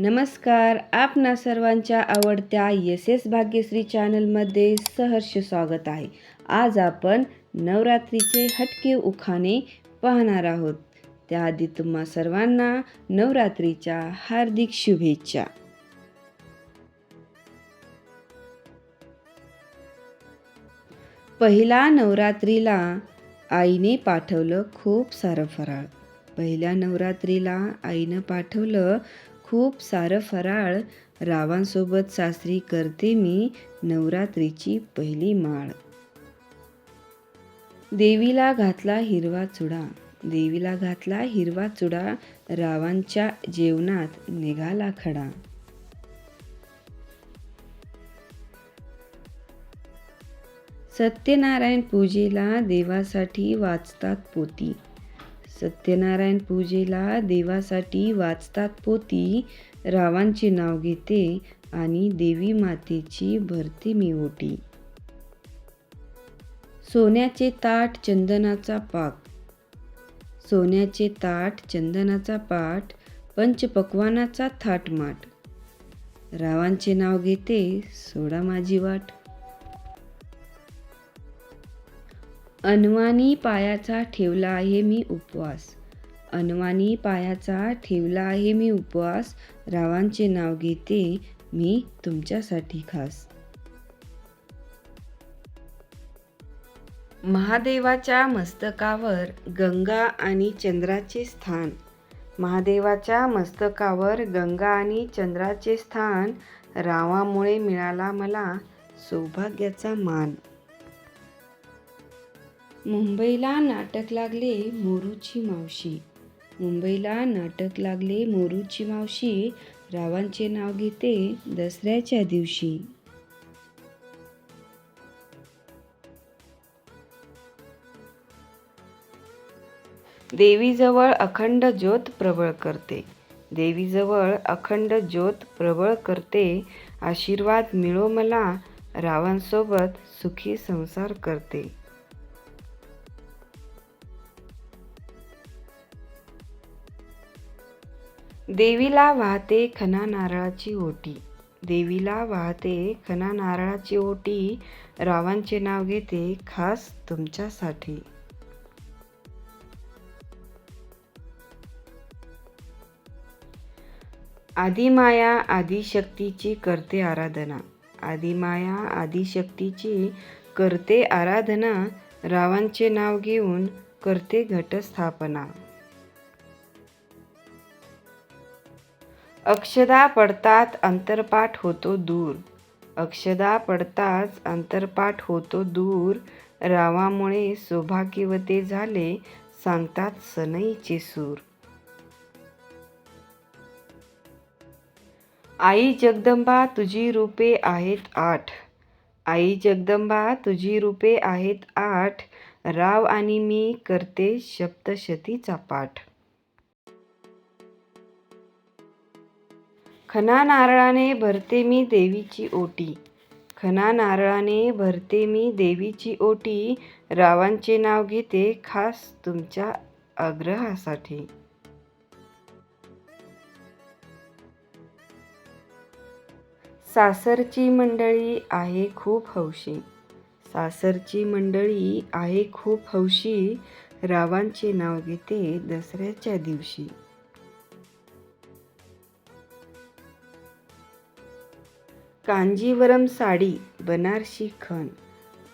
नमस्कार आपणा सर्वांच्या आवडत्या एस एस भाग्यश्री चॅनलमध्ये सहर्ष स्वागत आहे. आज आपण नवरात्रीचे हटके उखाणे पाहणार आहोत. त्याआधी तुम्हा सर्वांना नवरात्रीच्या हार्दिक शुभेच्छा. पहिला नवरात्रीला आईने पाठवलं खूप सारं फराळ. पहिल्या नवरात्रीला आईनं पाठवलं खूप सारं फराळ. रावांसोबत सासरी करते मी नवरात्रीची पहिली माळ. देवीला घातला हिरवा चुडा. देवीला घातला हिरवा चुडा. रावांच्या जेवणात निघाला खडा. सत्यनारायण पूजेला देवासाठी वाचतात पोती. सत्यनारायण पूजेला देवासाठी वाचतात पोती रावांचे नाव घेते आणि देवी मातेची भरते मी ओटी सोन्याचे ताट चंदनाचा पाक. सोन्याचे ताट चंदनाचा पाठ पंचपक्वानाचा थाटमाट. रावांचे नाव घेते सोडा माझी वाट. अनवानी पायाचा ठेवला आहे मी उपवास. अनवानी पायाचा ठेवला आहे मी उपवास. रावांचे नाव घेते मी तुमच्यासाठी खास. महादेवाच्या मस्तकावर गंगा आणि चंद्राचे स्थान. महादेवाच्या मस्तकावर गंगा आणि चंद्राचे स्थान. रावामुळे मिळाला मला सौभाग्याचा मान. मुंबईला नाटक लागले मोरूची मावशी. मुंबईला नाटक लागले मोरूची मावशी. रावांचे नाव घेते दसऱ्याच्या दिवशी. देवीजवळ अखंड ज्योत प्रबळ करते. देवीजवळ अखंड ज्योत प्रबळ करते. आशीर्वाद मिळो मला. रावांसोबत सुखी संसार करते. देवीला वाहते खना नारळाची ओटी. देवीला वाहते खना नारळाची ओटी. रावांचे नाव घेते खास तुमच्यासाठी. आदिमाया आदिशक्तीची करते आराधना. आदिमाया आदिशक्तीची करते आराधना. रावांचे नाव घेऊन करते घटस्थापना. अक्षदा पडतात अंतरपाठ होतो दूर. अक्षदा पडताच अंतरपाठ होतो दूर. रावामुळे सौभाग्यवते झाले सांगतात सनईचे सूर. आई जगदंबा तुझी रूपे आहेत आठ. आई जगदंबा तुझी रूपे आहेत आठ. राव आणि मी करते सप्तशतीचा पाठ. खना नारळाने भरते मी देवीची ओटी. खना नारळाने भरते मी देवीची ओटी. रावांचे नाव घेते खास तुमच्या आग्रहासाठी. सासरची मंडळी आहे खूप हौशी. सासरची मंडळी आहे खूप हौशी. रावांचे नाव घेते दसऱ्याच्या दिवशी. कांजीवरम साडी बनारशी खण.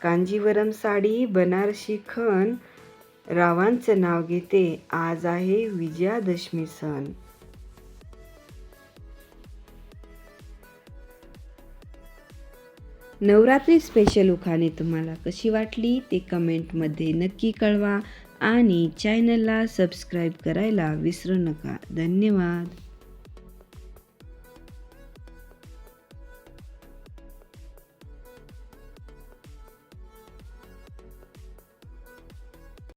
कांजीवरम साडी बनारशी खण. रावांचं नाव घेते आज आहे विजयादशमी सण. नवरात्री स्पेशल उखाणे तुम्हाला कशी वाटली? ते कमेंटमध्ये नक्की कळवा आणि चॅनलला सबस्क्राईब करायला विसरू नका. धन्यवाद.